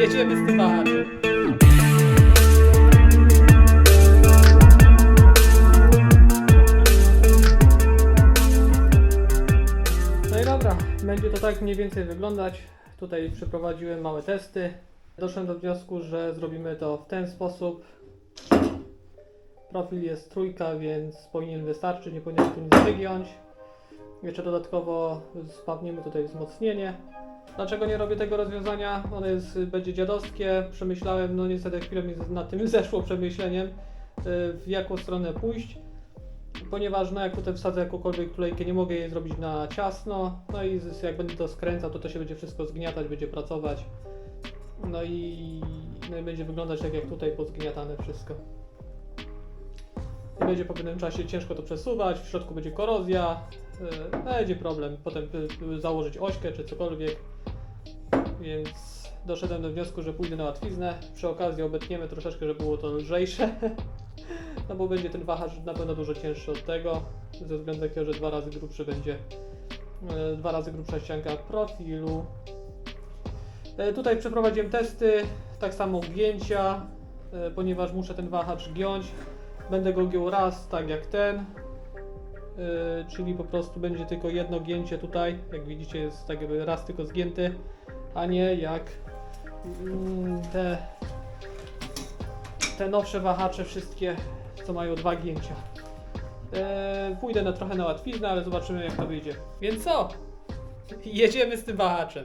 Jedziemy z wahaczem. No i dobra, będzie to tak mniej więcej wyglądać. Tutaj przeprowadziłem małe testy. Doszedłem do wniosku, że zrobimy to w ten sposób. Profil jest trójka, więc powinien wystarczyć, nie powinien tu nic wygiąć. Jeszcze dodatkowo spawniemy tutaj wzmocnienie. Dlaczego nie robię tego rozwiązania? Ono jest, będzie dziadowskie. Przemyślałem, no niestety chwilę mi na tym zeszło przemyśleniem, y, w jaką stronę pójść. Ponieważ no jak tutaj wsadzę jakąkolwiek tulejkę, nie mogę jej zrobić na ciasno. No i jak będę to skręcał, to to się będzie wszystko zgniatać, będzie pracować. No i, no i będzie wyglądać tak jak tutaj pozgniatane wszystko. I będzie po pewnym czasie ciężko to przesuwać, w środku będzie korozja, yy, będzie problem potem y, y, założyć ośkę czy cokolwiek. Więc doszedłem do wniosku, że pójdę na łatwiznę. Przy okazji obetniemy troszeczkę, żeby było to lżejsze. No bo będzie ten wahacz na pewno dużo cięższy od tego, ze względu na to, że dwa razy grubszy będzie, e, dwa razy grubsza ścianka profilu. E, Tutaj przeprowadziłem testy, tak samo gięcia, e, ponieważ muszę ten wahacz giąć. Będę go giął raz, tak jak ten, czyli po prostu będzie tylko jedno gięcie tutaj, jak widzicie jest tak jakby raz tylko zgięty, a nie jak mm, te te nowsze wahacze wszystkie, co mają dwa gięcia. Eee, pójdę na trochę na łatwiznę, ale zobaczymy jak to wyjdzie. Więc co? Jedziemy z tym wahaczem.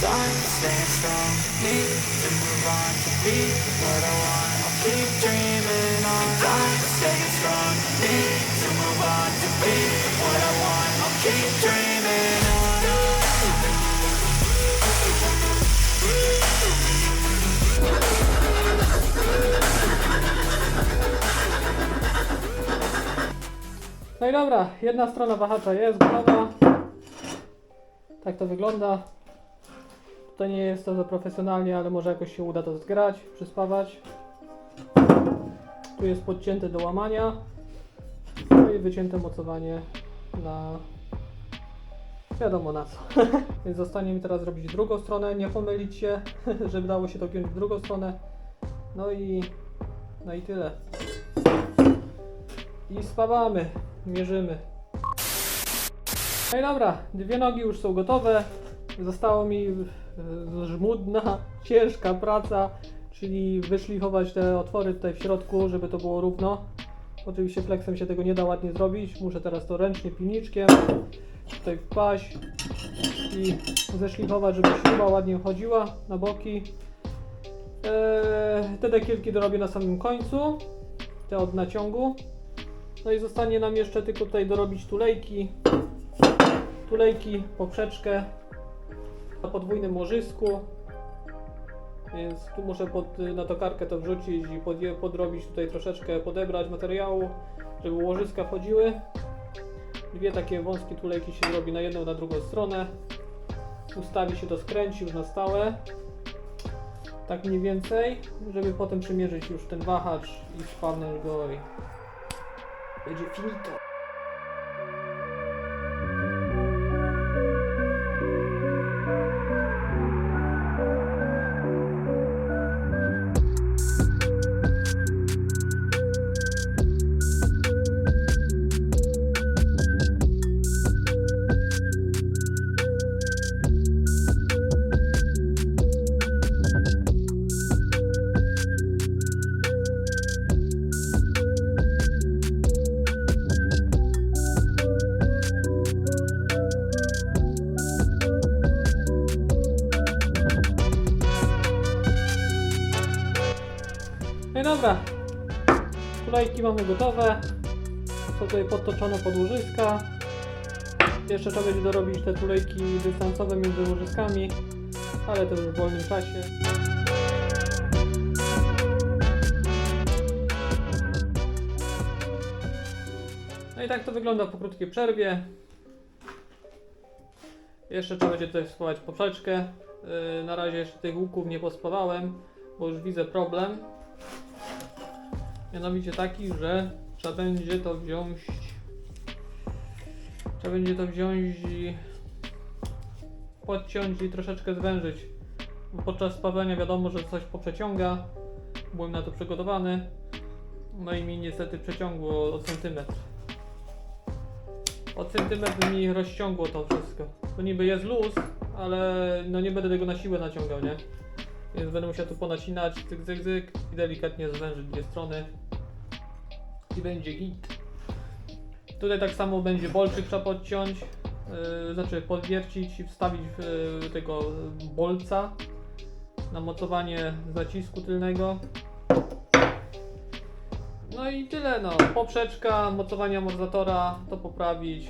Time strong, need to move on to be what I want. I'll keep dreaming on. Strong, need to move on to be what I want. I'll keep dreaming on. No i dobra, jedna strona wahacza jest gotowa. Tak to wygląda. To nie jest to za profesjonalnie, ale może jakoś się uda to zgrać, przyspawać. Tu jest podcięte do łamania. No i wycięte mocowanie na wiadomo na co. Więc zostanie mi teraz zrobić drugą stronę, nie pomylić się, żeby dało się to giąć w drugą stronę. No i no i tyle. I spawamy, mierzymy. No i dobra, dwie nogi już są gotowe. Zostało mi e, żmudna, ciężka praca, czyli wyszlifować te otwory tutaj w środku, żeby to było równo. Oczywiście flexem się tego nie da ładnie zrobić. Muszę teraz to ręcznie pilniczkiem tutaj wpaść i zeszlifować, żeby śruba ładnie chodziła na boki. Eee, te dekielki dorobię na samym końcu, te od naciągu. No i zostanie nam jeszcze tylko tutaj dorobić tulejki, tulejki, poprzeczkę na podwójnym łożysku. Więc tu muszę pod, na tokarkę to wrzucić i pod, podrobić tutaj troszeczkę, podebrać materiału, żeby łożyska wchodziły. Dwie takie wąskie tulejki się zrobi na jedną, na drugą stronę. Ustawi się to skręci już na stałe. Tak mniej więcej, żeby potem przymierzyć już ten wahacz i spawność go i będzie finito. Mamy gotowe. Są tutaj podtoczone pod łożyska. Jeszcze trzeba będzie dorobić te tulejki dystansowe między łożyskami. ale to już w wolnym czasie. No i tak to wygląda po krótkiej przerwie. Jeszcze trzeba będzie tutaj spływać poprzeczkę. Yy, na razie jeszcze tych łuków nie pospawałem, bo już widzę problem. Mianowicie taki, że trzeba będzie to wziąć. Trzeba będzie to wziąć i podciąć i troszeczkę zwężyć. Podczas spawania wiadomo, że coś poprzeciąga. Byłem na to przygotowany. No i mi niestety przeciągło o centymetr. O centymetr mi rozciągło to wszystko. To niby jest luz, ale no nie będę tego na siłę naciągał, nie? Więc będę musiał tu ponacinać, cyk, cyk, cyk i delikatnie zwężyć dwie strony. I będzie git. Tutaj tak samo będzie bolczyk trzeba podciąć, yy, znaczy podwiercić i wstawić yy, tego bolca na mocowanie zacisku tylnego. No i tyle no. Poprzeczka, mocowanie amortyzatora, to poprawić.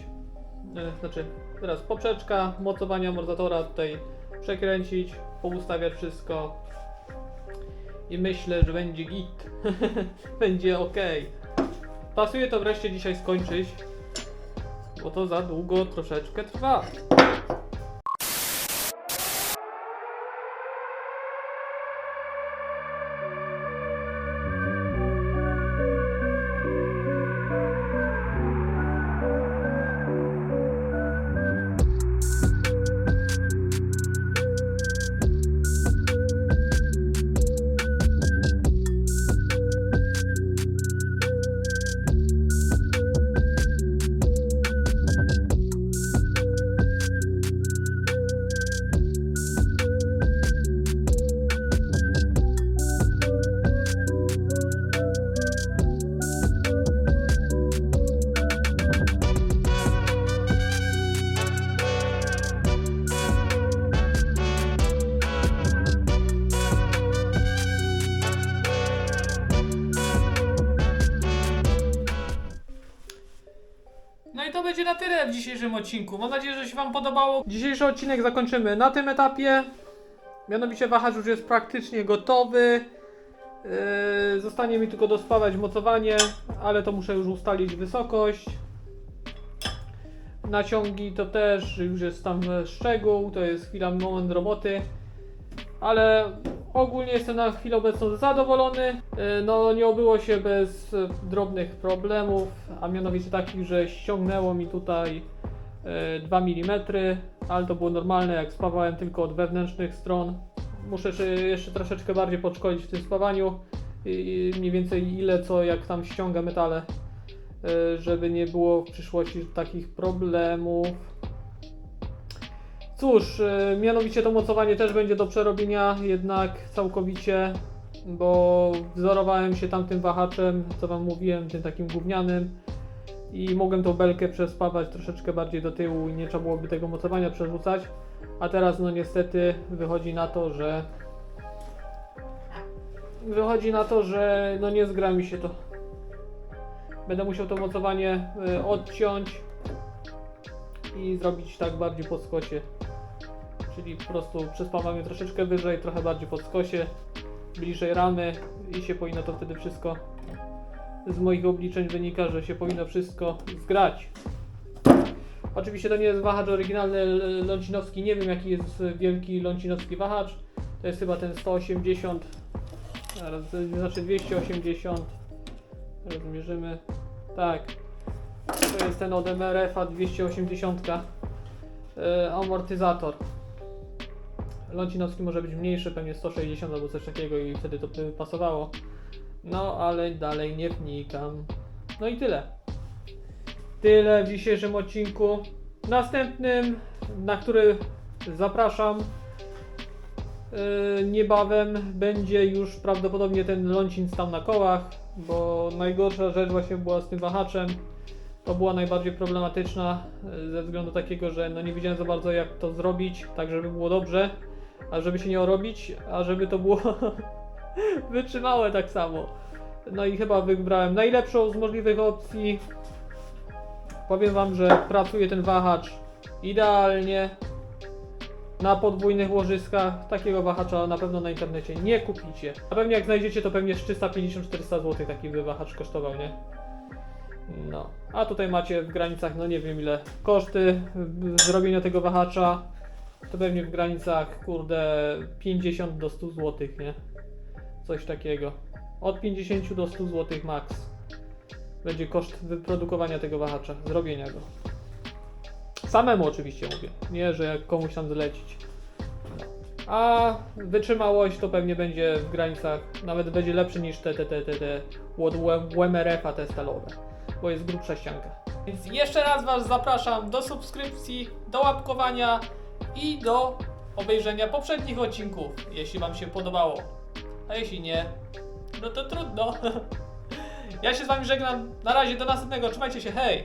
Yy, znaczy, teraz poprzeczka, mocowanie amortyzatora tutaj przekręcić, poustawiać wszystko. I myślę, że będzie git. będzie ok. Pasuje to wreszcie dzisiaj skończyć, bo to za długo troszeczkę trwa. No i to będzie na tyle w dzisiejszym odcinku. Mam nadzieję, że się Wam podobało. Dzisiejszy odcinek zakończymy na tym etapie. Mianowicie wahacz już jest praktycznie gotowy. Yy, zostanie mi tylko dospawać mocowanie, ale to muszę już ustalić wysokość. Naciągi to też już jest tam szczegół, to jest chwila, moment roboty. Ale ogólnie jestem na chwilę obecną zadowolony. Yy, No nie obyło się bez e, drobnych problemów, a mianowicie takich, że ściągnęło mi tutaj e, 2 mm, ale to było normalne, jak spawałem tylko od wewnętrznych stron. Muszę jeszcze- troszeczkę bardziej podszkolić w tym spawaniu i mniej więcej ile co jak tam ściąga metale, e, żeby nie było w przyszłości takich problemów. Cóż, e, mianowicie to mocowanie też będzie do przerobienia jednak całkowicie, bo wzorowałem się tamtym wahaczem, co wam mówiłem, tym takim gównianym i mogłem tą belkę przespawać troszeczkę bardziej do tyłu i nie trzeba byłoby tego mocowania przerzucać, a teraz no niestety wychodzi na to, że wychodzi na to, że no nie zgra mi się to. Będę musiał to mocowanie y, odciąć i zrobić tak bardziej pod skosie. Czyli po prostu przespawam je troszeczkę wyżej, trochę bardziej pod skosie, bliżej ramy i się powinno to wtedy wszystko z moich obliczeń wynika, że się powinno wszystko zgrać. Oczywiście to nie jest wahacz oryginalny l- lącinowski, nie wiem jaki jest wielki lącinowski wahacz. To jest chyba ten 180, zaraz, znaczy 280. Teraz. Tak. To jest ten od MRF-a 280. Yy, amortyzator. Lącinowski może być mniejszy, pewnie 160 albo coś takiego i wtedy to by pasowało. No, ale dalej nie wnikam. No i tyle. Tyle w dzisiejszym odcinku. Następnym, na który zapraszam yy, niebawem, będzie już prawdopodobnie ten lącin stał na kołach, bo najgorsza rzecz właśnie była z tym wahaczem. To była najbardziej problematyczna yy, ze względu takiego, że no nie wiedziałem za bardzo jak to zrobić, tak żeby było dobrze, a żeby się nie orobić, a żeby to było wytrzymałe tak samo. No i chyba wybrałem najlepszą z możliwych opcji. Powiem Wam, że pracuje ten wahacz idealnie. na podwójnych łożyskach. Takiego wahacza na pewno na internecie nie kupicie. A pewnie jak znajdziecie, to pewnie z 350-400 zł taki by wahacz kosztował, nie? No, a tutaj macie w granicach, no nie wiem ile, koszty zrobienia tego wahacza. To pewnie w granicach, kurde, 50 do 100 zł, nie? Coś takiego. Od 50 do 100 zł max. Będzie koszt wyprodukowania tego wahacza, zrobienia go. Samemu oczywiście mówię, nie, że jak komuś tam zlecić. A wytrzymałość to pewnie będzie w granicach, nawet będzie lepszy niż te, te, te, te, te od WMRF-a te stalowe, bo jest grubsza ścianka. Więc jeszcze raz Was zapraszam do subskrypcji, do łapkowania i do obejrzenia poprzednich odcinków, jeśli Wam się podobało. A jeśli nie, no to trudno. Ja się z Wami żegnam. Na razie, do następnego. Trzymajcie się, hej!